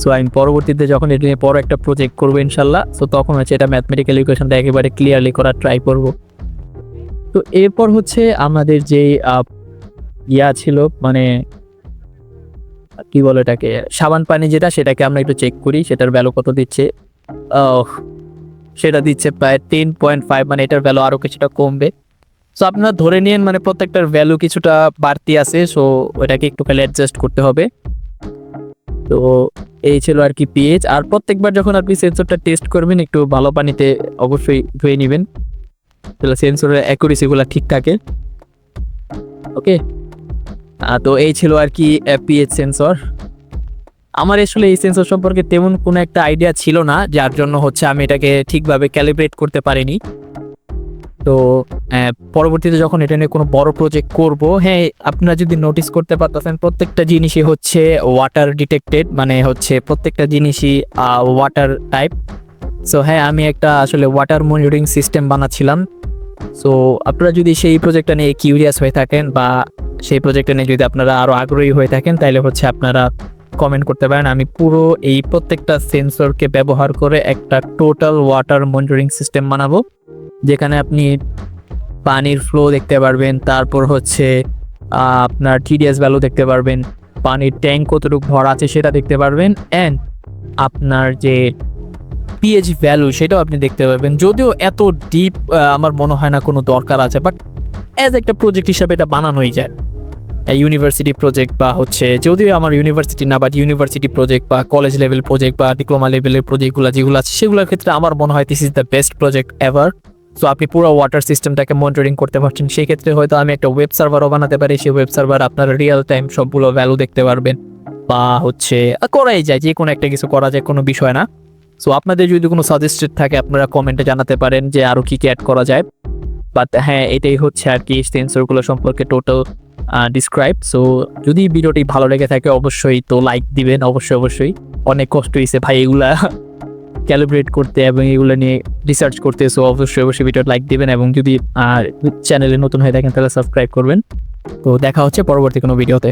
সো আমি পরবর্তীতে যখন এটা নিয়ে বড় একটা প্রজেক্ট করব ইনশাল্লাহ সো তখন হচ্ছে এটা ম্যাথমেটিক্যাল ইকুয়েশনটা একেবারে ক্লিয়ারলি করার ট্রাই করব। তো এরপর হচ্ছে আমাদের যে ইয়া ছিল মানে কি বলে এটাকে, সাবান পানি যেটা, সেটাকে আমরা একটু চেক করি, সেটার ভ্যালু কত দিচ্ছে। সেটা দিচ্ছে প্রায় টেন পয়েন্ট ফাইভ মানে এটার ভ্যালু আরও কিছুটা কমবে। সো আপনারা ধরে নিন মানে প্রত্যেকটার ভ্যালু কিছুটা বাড়তি আছে সো ওটাকে একটু খালি অ্যাডজাস্ট করতে হবে। তো এই ছিল আর কি পিএইচ আর প্রত্যেকবার যখন আপনি সেন্সরটা টেস্ট করবেন, একটু ভালো পানিতে অবশ্যই ধুয়ে নেবেন। তাহলে সেন্সরের অ্যাকুরেসিগুলো ঠিক থাকে। ওকে তো এই ছিল আর কি পিএইচ সেন্সর আমার আসলে এই সেন্সর সম্পর্কে তেমন কোনো একটা আইডিয়া ছিল না, যার জন্য হচ্ছে আমি এটাকে ঠিকভাবে ক্যালিব্রেট করতে পারিনি। তো পরবর্তীতে যখন এটা নিয়ে কোনো বড় প্রজেক্ট করব হ্যাঁ আপনারা যদি নোটিস করতে পারতেছেন, প্রত্যেকটা জিনিসই হচ্ছে ওয়াটার ডিটেক্টেড মানে হচ্ছে প্রত্যেকটা জিনিসই ওয়াটার টাইপ সো হ্যাঁ আমি একটা আসলে ওয়াটার মনিটরিং সিস্টেম বানাচ্ছিলাম সো আপনারা যদি সেই প্রজেক্টটা নিয়ে কিউরিয়াস হয়ে থাকেন বা সেই প্রজেক্টটা নিয়ে যদি আপনারা আরও আগ্রহী হয়ে থাকেন তাহলে হচ্ছে আপনারা কমেন্ট করতে পারেন। আমি পুরো এই প্রত্যেকটা সেন্সরকে ব্যবহার করে একটা টোটাল ওয়াটার মনিটরিং সিস্টেম বানাবো, যেখানে আপনি পানির ফ্লো দেখতে পারবেন, তারপর হচ্ছে আপনার টিডিএস ভ্যালু দেখতে পারবেন, পানির ট্যাঙ্ক কতটুকু ভরা আছে সেটা দেখতে পারবেন অ্যান্ড আপনার যে পিএইচ ভ্যালু সেটাও আপনি দেখতে পারবেন। যদিও এত ডিপ আমার মনে হয় না কোনো দরকার আছে বাট অ্যাজ একটা প্রজেক্ট হিসাবে এটা বানানোই যায়। ইউনিভার্সিটি প্রজেক্ট বা হচ্ছে যদিও আমার ইউনিভার্সিটি না বাট ইউনিভার্সিটি প্রজেক্ট বা কলেজ লেভেল প্রজেক্ট বা ডিপ্লোমা লেভেলের প্রজেক্টগুলো যেগুলো আছে, সেগুলোর ক্ষেত্রে আমার মনে হয় this is the best project ever so আপনি পুরো ওয়াটার সিস্টেমটাকে মনিটরিং করতে পারছেন। সেই ক্ষেত্রে হয়তো আমি একটা ওয়েব সার্ভারও বানাতে পারি। সেই ওয়েব সার্ভার আপনার রিয়েল টাইম সবগুলো ভ্যালু দেখতে পারবেন বা হচ্ছে করাই যায়, যে কোনো একটা কিছু করা যায়, কোনো বিষয় না। সো আপনাদের যদি কোনো সাজেস্টেড থাকে, আপনারা কমেন্টে জানাতে পারেন যে আরও কী কী অ্যাড করা যায়। বাট হ্যাঁ এটাই হচ্ছে আর কি সেন্সরগুলো সম্পর্কে টোটাল ডিসক্রাইব সো যদি ভিডিওটি ভালো লেগে থাকে, অবশ্যই তো লাইক দিবেন, অবশ্যই অবশ্যই। অনেক কষ্ট হয়েছে ভাই এগুলা ক্যালিব্রেট করতে এবং এগুলো নিয়ে রিসার্চ করতে সো অবশ্যই অবশ্যই ভিডিও লাইক দিবেন এবং যদি চ্যানেলে নতুন হয়ে থাকেন, তাহলে সাবস্ক্রাইব করবেন। তো দেখা হচ্ছে পরবর্তী কোনো ভিডিওতে